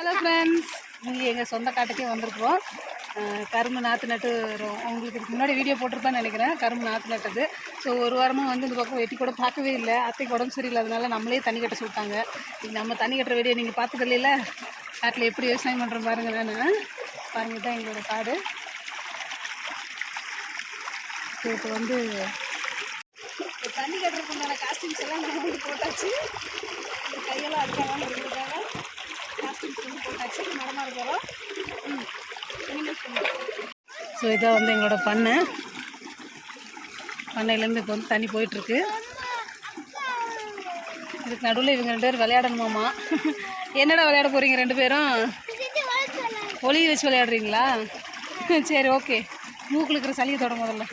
Hello friends நீங்கள் எங்கள் சொந்த காட்டுக்கே வந்திருக்கோம் கரும்பு நாற்று நட்டு உங்களுக்கு இதுக்கு முன்னாடி வீடியோ போட்டிருப்பேன்னு நினைக்கிறேன். கரும்பு நாற்று நட்டது. ஸோ ஒரு வாரமாக வந்து இந்த பக்கம் வெட்டி கூட பார்க்கவே இல்லை. அத்தைக்கு உடம்பு சரியில்லாதனால நம்மளே தண்ணி கட்ட சொல்லிட்டாங்க. நம்ம தண்ணி கட்டுற வீடியோ நீங்கள் பார்த்துக்கல காட்டில் எப்படி விவசாயம் பண்ணுறோம் பாருங்கள் நான். பாருங்கள் தான் எங்களோட காடு. ஸோ இப்போ வந்து தண்ணி கட்டுறதுக்குண்டான காஸ்டியூம்ஸ் எல்லாம் போட்டாச்சு. கையெல்லாம் அடிக்காமல் போட்டாச்சு மரமாக ஸோ இதான் வந்து எங்களோட பண்ணை. பண்ணையிலேருந்து இப்போ வந்து தண்ணி போயிட்டுருக்கு. இதுக்கு நடுவில் இவங்க ரெண்டு பேரும் விளையாடணுமாமா? என்னடா விளையாட போகிறீங்க ரெண்டு பேரும்? ஒளி வச்சு விளையாடுறீங்களா? சரி ஓகே. மூக்கில் இருக்கிற சளியை தொட முதல்ல.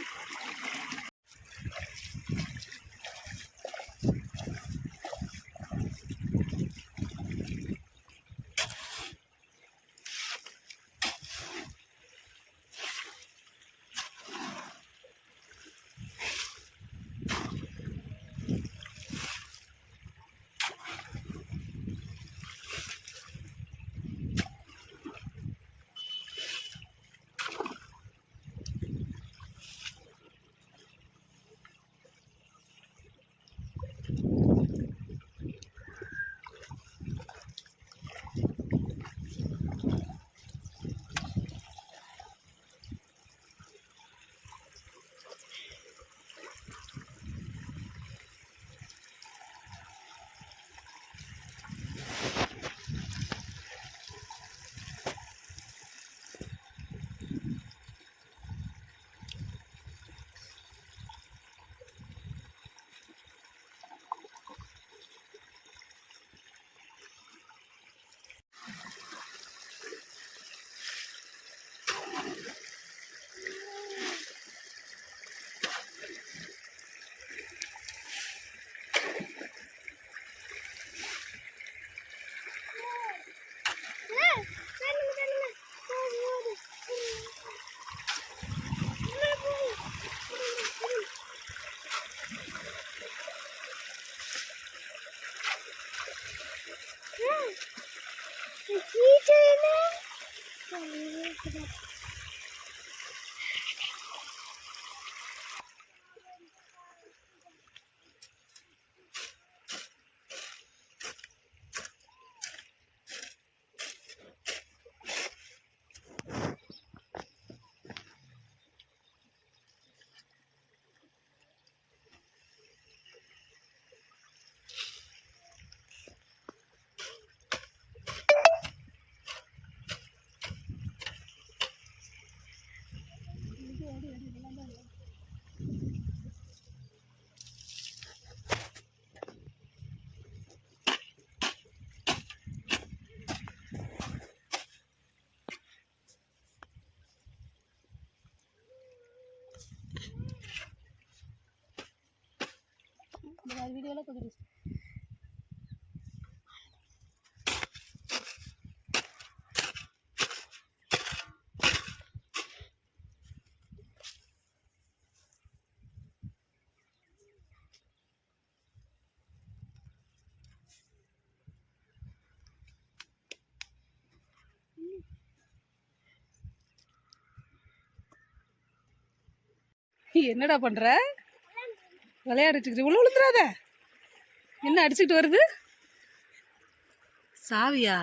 இந்த வீடியோலாம் கொஞ்சம் என்னடா பண்ற? விளையாடிட்டு உள்ள விழுந்துடாத என்ன அடிச்சுக்கிட்டு வருது? சாவியா?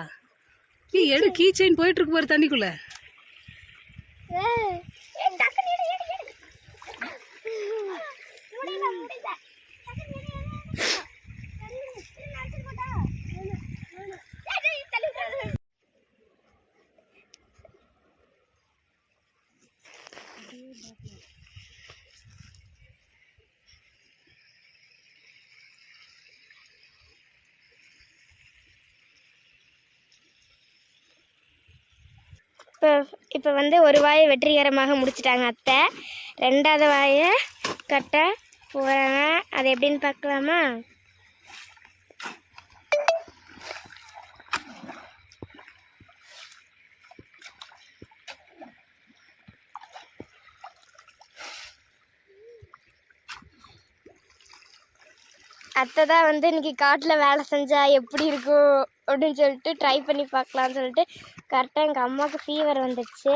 நீ எடு கீ செயின் போயிட்டு இருக்கு பாரு தண்ணிக்குள்ள. இப்போ இப்போ வந்து ஒரு வாயை வெற்றிகரமாக முடிச்சிட்டாங்க அத்தை. ரெண்டாவது வாயை கட்ட போகிறாங்க அது எப்படின்னு பார்க்கலாமா? அத்தை தான் வந்து இன்னைக்கு காட்டில் வேலை செஞ்சா எப்படி இருக்கும் அப்படின்னு சொல்லிட்டு ட்ரை பண்ணி பார்க்கலான்னு சொல்லிட்டு கரெக்டாக எங்கள் அம்மாவுக்கு ஃபீவர் வந்துடுச்சு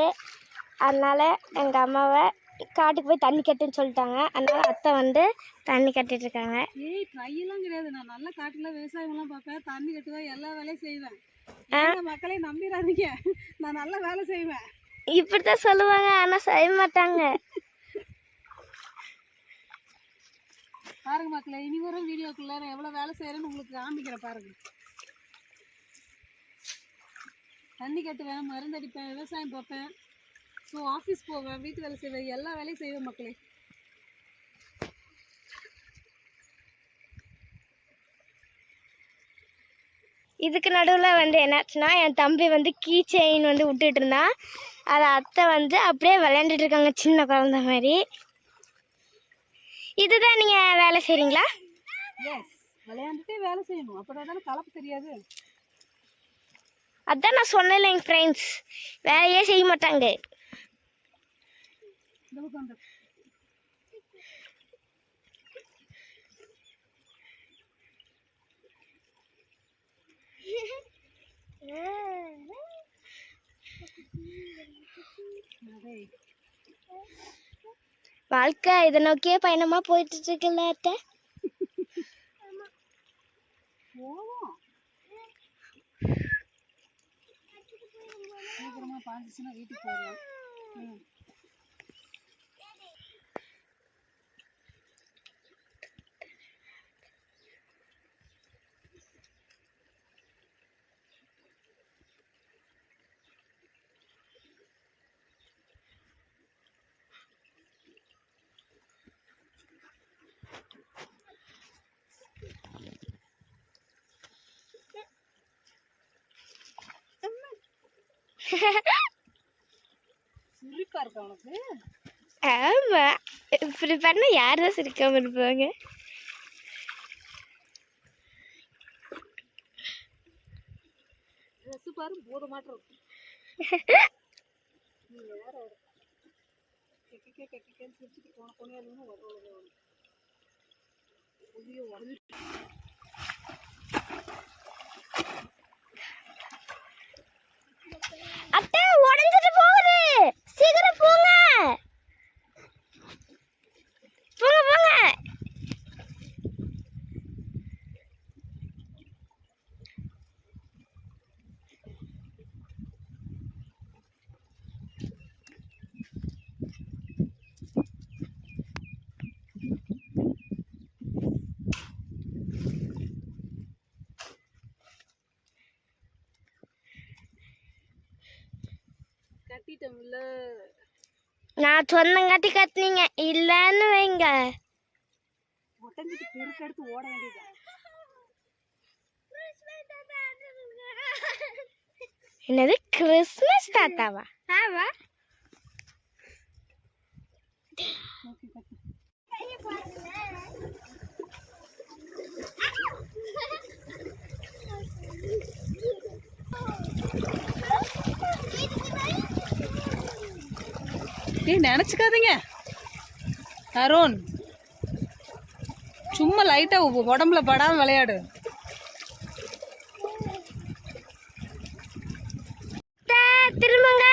அதனால் எங்கள் அம்மாவை காட்டுக்கு போய் தண்ணி கட்டுன்னு சொல்லிட்டாங்க. அதனால அத்தை வந்து தண்ணி கட்டிட்டு இருக்காங்க. ஏய் ட்ரையெல்லாம் கிடையாது. நான் நல்லா காட்டுல விவசாயம்லாம் பார்ப்பேன். தண்ணி கட்டுவேன். எல்லா வேலையும் செய்வேன். ஆ. எங்க மக்களே நம்பிடாதீங்க. நான் நல்லா வேலை செய்வேன். இப்படி தான் சொல்லுவாங்க. ஆனால் செய்ய மாட்டாங்க. பாருங்க மக்களே இனி வரும் வீடியோக்குள்ள நான் எவ்வளோ வேலை செய்கிறேன்னு உங்களுக்கு காமிக்கிறேன் பாருங்க. தண்ணி கட்டுவேன் மருந்தடிப்பேன் விவசாயம் பார்ப்பேன். ஸோ ஆஃபீஸ் போவேன் வீட்டு வேலை செய்வேன் எல்லா வேலையும் செய்வேன் மக்களே. இதுக்கு நடுவில் வந்து என்னாச்சுன்னா என் தம்பி வந்து கீ செயின் வந்து விட்டுட்டு இருந்தான். அதை அத்தை வந்து அப்படியே விளையாண்டுட்டு இருக்காங்க சின்ன குழந்த மாதிரி. இதுதான் நீங்கள் வேலை செய்கிறீங்களா எஸ் விளையாண்டுட்டே வேலை செய்யணும். அப்படின்னா தானே கலப்பு தெரியாது. அதான் நான் சொன்னேன் எங்கள் ஃப்ரெண்ட்ஸ் வேலையே செய்ய மாட்டாங்க. அதே வாழ்க்கை இதை நோக்கியே பயணமா போயிட்டு இருக்குல்ல அத்தை வீட்டுக்கு போயிடலாம் சிரிப்பா இருக்கா உனக்கு ஆமாம் இப்படி பண்ணால் யார் தான் சிரிக்காமல் இருப்பாங்க ட்ரெஸ் பாரு போத மாட்டோம் சிரிச்சுட்டு போன பொண்ணு வருவது புதிய அத்தை உடஞ்சிட்டு போகுது. சீக்கிரம் போங்க. போங்க போங்க கட்டிட்டோம்ல நான் சொன்னங்காட்டி கத்துனீங்க இல்லைன்னு வைங்க. ஒட்டஞ்சிட்டு பெருக்கெடுத்து ஓட வேண்டியதுதான் என்னது? கிறிஸ்மஸ் தாத்தாவா? ஆவா டேய் நினச்சிக்காதீங்க. அருண் சும்மா லைட்டாக உடம்புல படாமல் விளையாடு. திரும்புங்க.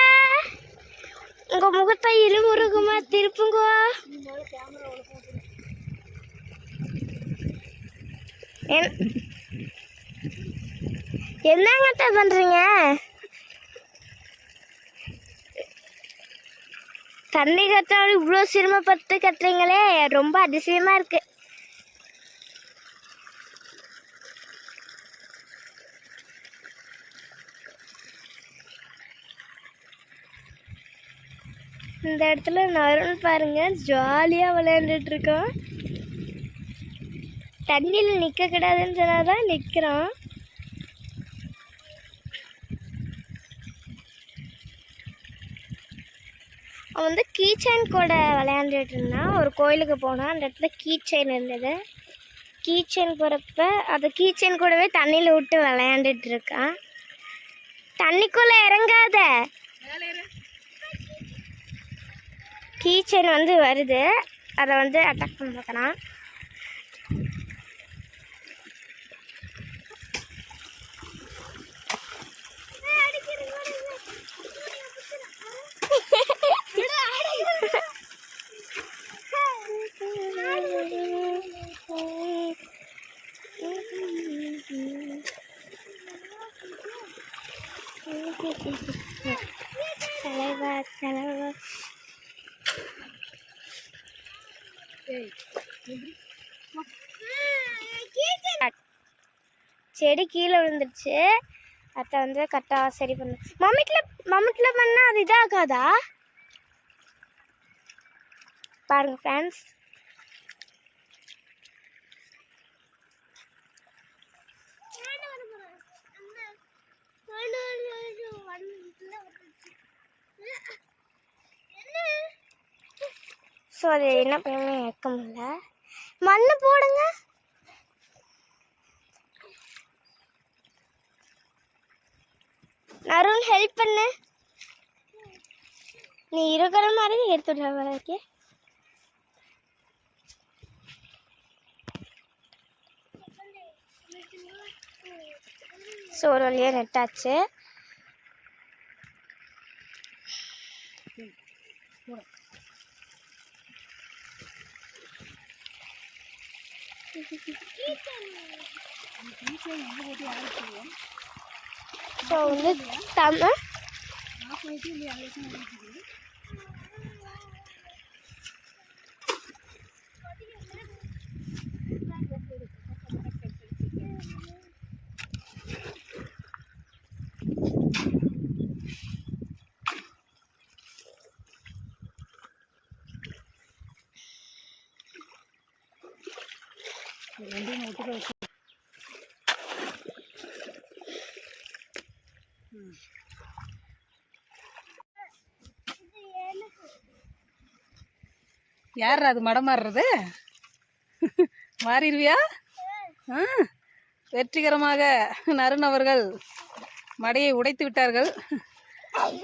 உங்க முகத்தை இருமுருகுமா திருப்புங்க. என்- என்னங்க பண்றீங்க? தண்ணி கட்டாலும் இவ்வளோ சிரமப்பட்டு கட்டுறீங்களே ரொம்ப அதிசயமாக இருக்கு. இந்த இடத்துல நருண் பாருங்க ஜாலியாக விளையாண்டுட்டு இருக்கோம். தண்ணியில் நிற்க கூடாதுன்னு சொன்னாதான் நிற்கிறோம் அவன் வந்து கீ செயின் கூட விளையாண்டுட்டு இருந்தான் ஒரு கோயிலுக்கு போனான். அந்த இடத்துல கீ செயின் இருந்தது. கீ செயின் போகிறப்ப அந்த கீ செயின் கூடவே தண்ணியில் விட்டு விளையாண்டுட்டு இருக்கான் தண்ணிக்குள்ளே இறங்காத. கீச்சன் வந்து வருது. அதை வந்து அட்டாக் பண்ண பார்க்குறான் தலைவா தலைவா செடி கீழே விழுந்துருச்சு. அத்தை வந்து கரெக்டாக சரி பண்ணு. மம்மிட்டில் மம்மிட்டில் பண்ணால் அது இதாகாதா? பாருங்க ஃப்ரெண்ட்ஸ் ஸோ அது என்ன பண்ணி வைக்க முடியல. மண்ணு போடுங்க. அருண் ஹெல்ப் பண்ணு. நீ இருக்கிற மாதிரி எடுத்துடுற வரைக்கும் ஸோ ஒரு வழியாக நெட்டாச்சு ஸோ வந்து தமிழ் Thank you. ரெண்டையும் ஒட்டுக்க வச்சு யார் அது மடம் மாறுறது? மாறிடுவியா? ஆ வெற்றிகரமாக நருண் அவர்கள் மடையை உடைத்து விட்டார்கள்.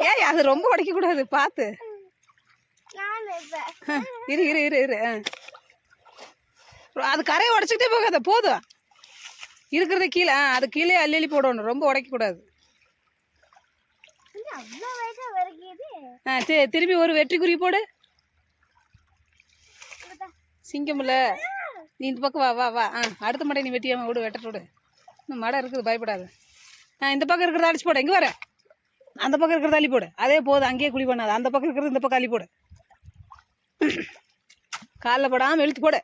ஏய் அது ரொம்ப உடைக்கக்கூடாது பார்த்து. இரு இரு இரு இரு. அது கரையை உடச்சிக்கிட்டே போகாத போதும் இருக்கிறத கீழே. ஆ அது கீழே அள்ளி அள்ளி போடணும். ரொம்ப உடைக்கக்கூடாது. ஆ சரி திரும்பி ஒரு வெற்றி குறி போடு சிங்கம்ல. நீ இந்த பக்கம் வா வா வா. ஆ அடுத்த மடை நீ வெட்டியாம விடு வெட்டட்டு விடு. இன்னும் மடை இருக்குது பயப்படாது. ஆ இந்த பக்கம் இருக்கிறத அடிச்சு போடு. இங்கே வர? அந்த பக்கம் இருக்கிறத அள்ளி போடு. அதே போதும் அங்கேயே குழி பண்ணாது. அந்த பக்கம் இருக்கிறது இந்த பக்கம் அள்ளி போடு. காலில் படாமல் இழுத்து போடு.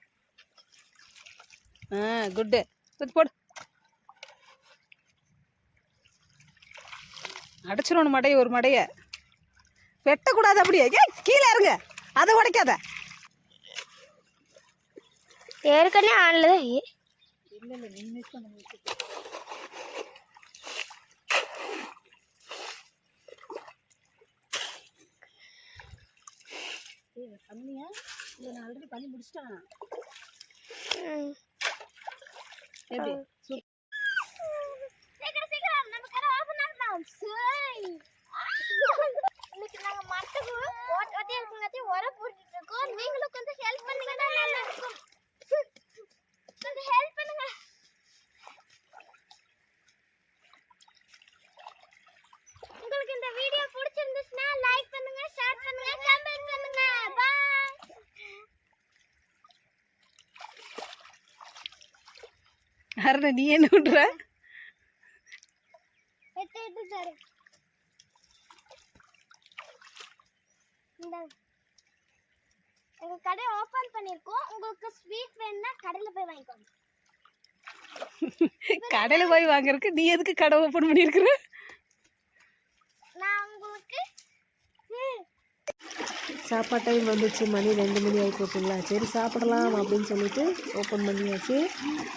ஆ குட்டு இழுத்து போடு. அடைச்சிடணும் மடையை ஒரு மடையை. வெட்டக்கூடாது அப்படியே. ஏய் கீழே இருங்க அதை உடைக்காத. ஏற்கனவே ஆனில் தான் ஏ- இல்லை இல்லை நீ மிஸ் பண்ண பண்ணியா இல்லை நான் ஆல்ரெடி பண்ணி முடிச்சிட்டேன். சீக்கிரம் சீக்கிரம் நம்ம கடை ஓபன் ஆகலாம் சரி இன்னைக்கு நாங்க மரத்துக்கு ஓட் ஒட்டி இருக்குங்காட்டி உரம் போட்டுட்டு இருக்கோம் நீங்களும் கொஞ்சம் ஹெல்ப் பண்ணீங்கன்னா நல்லா இருக்கும் கொஞ்சம் ஹெல்ப் பண்ணுங்க உங்களுக்கு இந்த வீடியோ பிடிச்சிருந்துச்சுன்னா லைக் பண்ணுங்க ஷேர் பண்ணுங்க கமெண்ட் பண்ணுங்க. பாய் அருணா நீ என்ன இந்த எங்கள் கடை ஓப்பன் பண்ணியிருக்கோம். உங்களுக்கு ஸ்வீட் வேணும்னா கடையில் போய் வாங்கிக்கோங்க. கடையில் போய் வாங்குறதுக்கு நீ எதுக்கு கடை ஓப்பன் பண்ணியிருக்கிற நான் உங்களுக்கு ம், சாப்பாடு டைம் வந்துச்சு. மணி ரெண்டு மணி ஆகி போச்சுங்களா? சரி சாப்பிடலாம் அப்படின்னு சொல்லிட்டு ஓப்பன் பண்ணியாச்சு.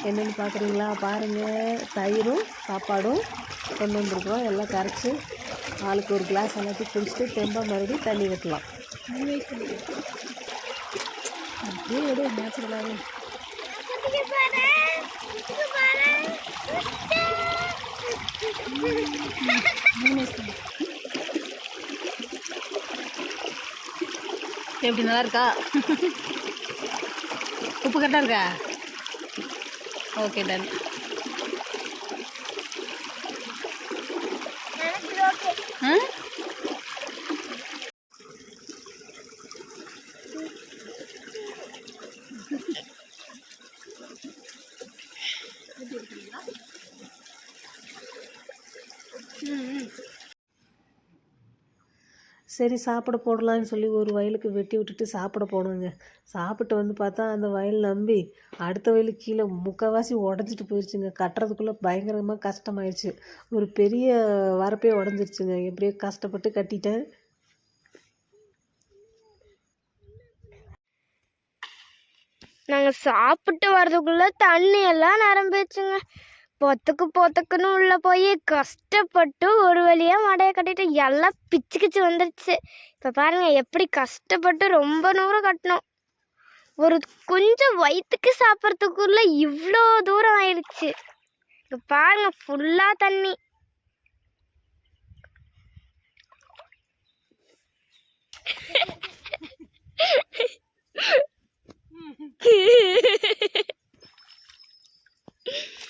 என்னென்னு பார்க்குறீங்களா பாருங்கள் தயிரும் சாப்பாடும் கொண்டு வந்திருக்கோம் எல்லாம் கரைச்சி ஆளுக்கு ஒரு கிளாஸ் எல்லாத்தையும் குடிச்சிட்டு திரும்ப மறுபடியும் தண்ணி வைக்கலாம் அப்படியே எடு நேச்சுரலாகவே இங்க பாரு, இங்க பாரு. எப்படி நல்லா இருக்கா? உப்பு கரெக்டாக இருக்கா? ஓகே டன் சரி சாப்பிட போடலான்னு சொல்லி ஒரு வயலுக்கு வெட்டி விட்டுட்டு சாப்பிட போனோங்க. சாப்பிட்டு வந்து பார்த்தா அந்த வயல் நம்பி அடுத்த வயலுக்கு கீழே முக்கால்வாசி உடஞ்சிட்டு போயிடுச்சுங்க கட்டுறதுக்குள்ளே பயங்கரமாக கஷ்டமாயிடுச்சு ஒரு பெரிய வரப்பே உடஞ்சிருச்சுங்க. எப்படியோ கஷ்டப்பட்டு கட்டிட்டேன். நாங்கள் சாப்பிட்டு வர்றதுக்குள்ளே தண்ணி எல்லாம் நிரம்பிடுச்சுங்க. பொத்துக்கு பொத்துக்குன்னு உள்ளே போய் கஷ்டப்பட்டு ஒரு வழியாக மடையை கட்டிட்டு எல்லாம் பிச்சு கிச்சு வந்துருச்சு. இப்போ பாருங்கள் எப்படி கஷ்டப்பட்டு ரொம்ப தூரம் கட்டினோம் ஒரு கொஞ்சம் வயிற்றுக்கு சாப்பிட்றதுக்குள்ளே இவ்வளோ தூரம் ஆயிடுச்சு. இப்போ பாருங்கள் ஃபுல்லாக தண்ணி. Yeah.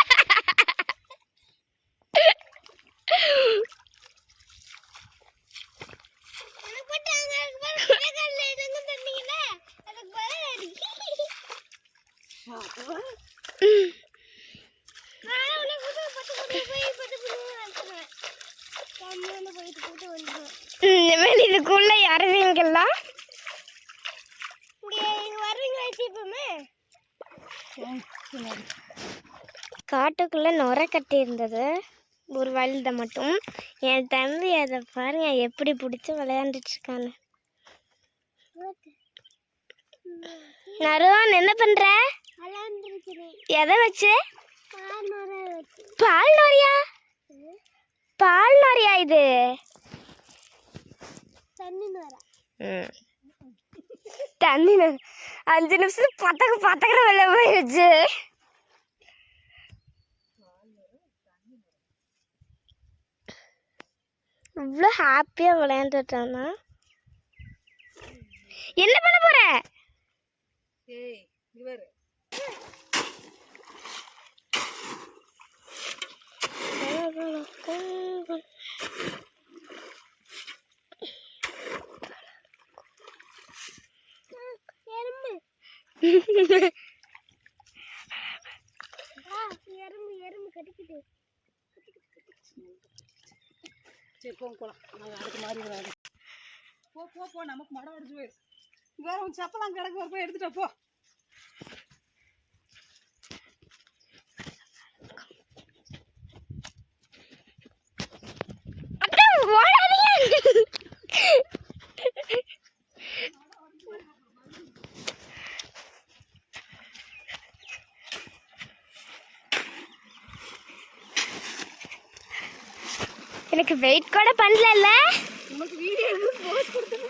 கட்டியிருந்தது. ஒரு வயல்த மட்டும். என் தம்பி அதை பாருங்க எப்படி பிடிச்சி விளையாண்டுட்டு இருக்கான்னு நருவான் என்ன பண்ற? எதை வச்சு? பால் நோரியா? பால் நோரியா இது? தண்ணி அஞ்சு நிமிஷத்துல பத்தக்க பத்தக்கிற வெளில போயிடுச்சு இவ்வளோ ஹாப்பியாக விளையாண்டுட்டானா என்ன பண்ண போற? ஏய் இவர் சரி போங்க போகலாம் நாங்கள் அடுத்த மாதிரி வராது போ போ போ நமக்கு மடம் அடிச்சு போயிரு. இங்க வேற உன் செப்பலாம் கிடக்கு போய் எடுத்துட்டு போ. எனக்கு வெயிட் கூட பண்ணல உனக்கு வீடியோ போஸ்ட் கொடுத்துரு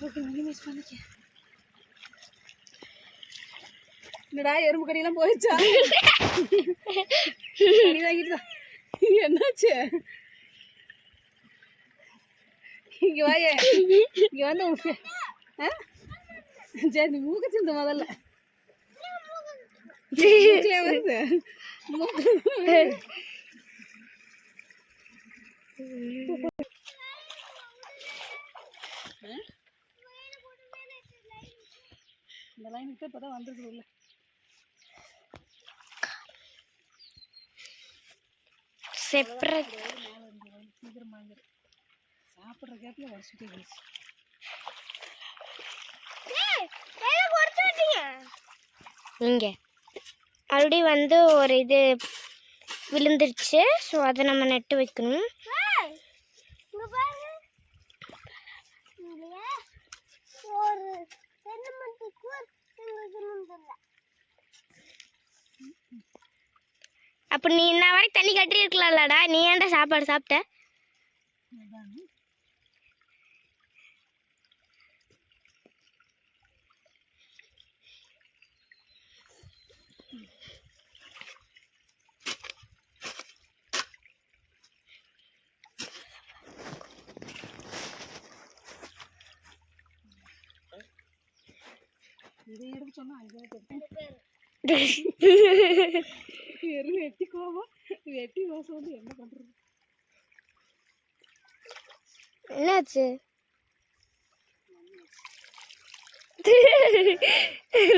ஓகே மினிமைஸ் பண்ணிக்க என்னடா எறும்பு கடியெல்லாம் போயிடுச்சா? என்னாச்சு? இங்க வாயே. இங்க வந்து? சரி நீ மூக்க சிந்த முதல்ல. மூக்கு இந்த லைனுக்கு இப்போ தான் வந்துருக்குது உள்ள. செப்பரேட் சீக்கிரம் இங்கே. ஆல்ரெடி வந்து ஒரு இது விழுந்துருச்சு. ஸோ அதை நம்ம நட்டு வைக்கணும். அப்போ நீ இன்ன வரைக்கும் தண்ணி கட்டி இருக்கலாம்லடா நீ ஏன்டா சாப்பாடு சாப்பிட்ட? இதை எடுத்து சொன்னா அங்கே வெறும் வெட்டி கோவம் வெட்டி ரோஸ் வந்து என்ன பண்றது? என்னாச்சு?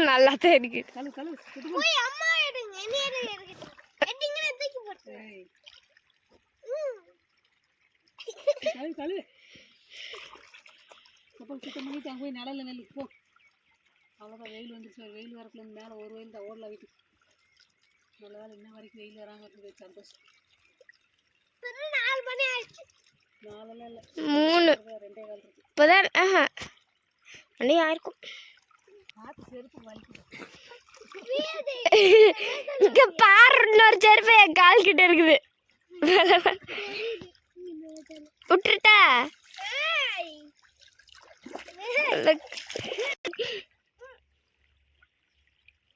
நல்லா தான் இருக்கு சுத்தம் பண்ணிட்டு அங்கே போய் நிழல்ல நெல்லு. போ. அவ்வளோதான் வெயில் வந்துருச்சு. வெயில் வரக்குள்ள மேலே ஒரு வெயில் தான் ஓடலாம் வீட்டுக்கு. வேலை இன்ன வரைக்கும் வெயில் வராமல் சந்தோஷம். நாலு மணி ஆயிடுச்சு. நாளெல்லாம் இல்லை. மூணு. ரெண்டே கால் இருக்கு. இப்போதான் ஆஹா. மணி ஆயிருக்கும். இங்க பாரு இன்னொரு செருப்பு என் கால் கிட்ட இருக்குது. விட்டுட்டா.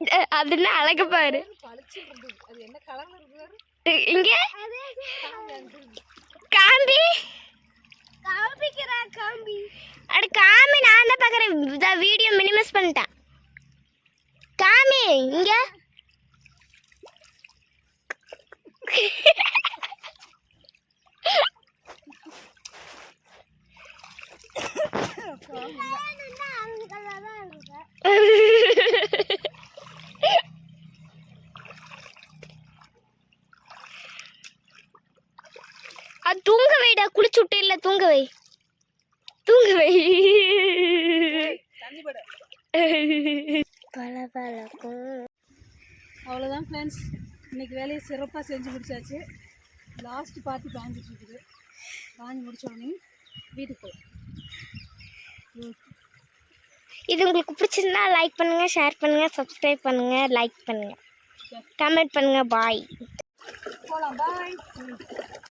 அஹ் அது என்ன அழகு பாரு. இங்க? காம்பி? அட காமி நான் தான் பார்க்குறேன் வீடியோ மினிமைஸ் பண்ணிட்டேன். காமி இங்க? அது தூங்க வைடா குளிச்சு விட்டு இல்ல தூங்க வை தூங்க வை தண்ணி பட பல பழக்கும் அவ்வளோதான் ஃப்ரெண்ட்ஸ் இன்னைக்கு வேலையை சிறப்பாக செஞ்சு முடிச்சாச்சு. லாஸ்ட் பார்ட்டி காஞ்சிட்டு இருக்குது. காஞ்சி முடிச்ச உடனே வீட்டுக்கு போய் இது உங்களுக்கு பிடிச்சிருந்தா லைக் பண்ணுங்க ஷேர் பண்ணுங்க சப்ஸ்கிரைப் பண்ணுங்க லைக் பண்ணுங்க. கமெண்ட் பண்ணுங்க பாய் போகலாம் பாய்